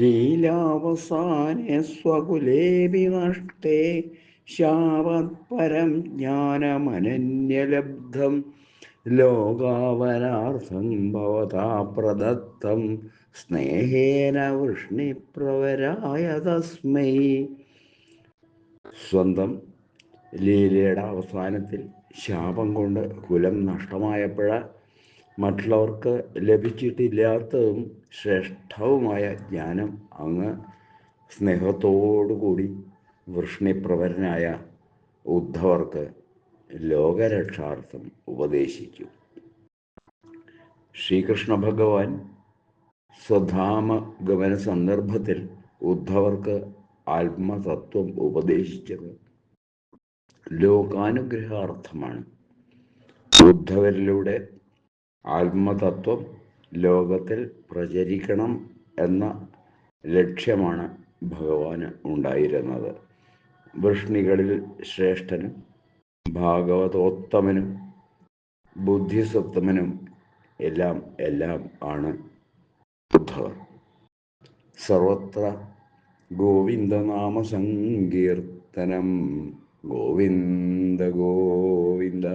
ലീലാവസാനെ സ്വകുലേപി നഷ്ടേ. ശാവത്പരം ജ്ഞാനമനന്യലബ്ധം. ലോകാവനാർത്ഥം ഭവതാ പ്രദത്തം. സ്നേഹേന വൃഷ്ണിപ്രവരായ തസ്മൈ സ്വന്തം ലീലയുടെ അവസാനത്തിൽ ശാപം കൊണ്ട് കുലം നഷ്ടമായപ്പോഴ മറ്റുള്ളവർക്ക് ലഭിച്ചിട്ടില്ലാത്തതും ശ്രേഷ്ഠവുമായ ജ്ഞാനം അങ്ങ് സ്നേഹത്തോടുകൂടി വൃഷ്ണിപ്രവരനായ ഉദ്ധവർക്ക് ലോകരക്ഷാർത്ഥം ഉപദേശിച്ചു. ശ്രീകൃഷ്ണ ഭഗവാൻ സ്വധാമ ഗമന സന്ദർഭത്തിൽ ഉദ്ധവർക്ക് ആത്മതത്വം ഉപദേശിച്ചത് ലോകാനുഗ്രഹാർത്ഥമാണ്. ഉദ്ധവരിലൂടെ ആത്മതത്വം ലോകത്തിൽ പ്രചരിക്കണം എന്ന ലക്ഷ്യമാണ് ഭഗവാന് ഉണ്ടായിരുന്നത്. വൃഷ്ണികളിൽ ശ്രേഷ്ഠനും ഭാഗവതോത്തമനും ബുദ്ധിസത്തമനും എല്ലാം എല്ലാം ആണ് ഉദ്ധവർ സർവത്ര ഗോവിന്ദനാമ സങ്കീർത്തനം ഗോവിന്ദ ഗോവിന്ദ.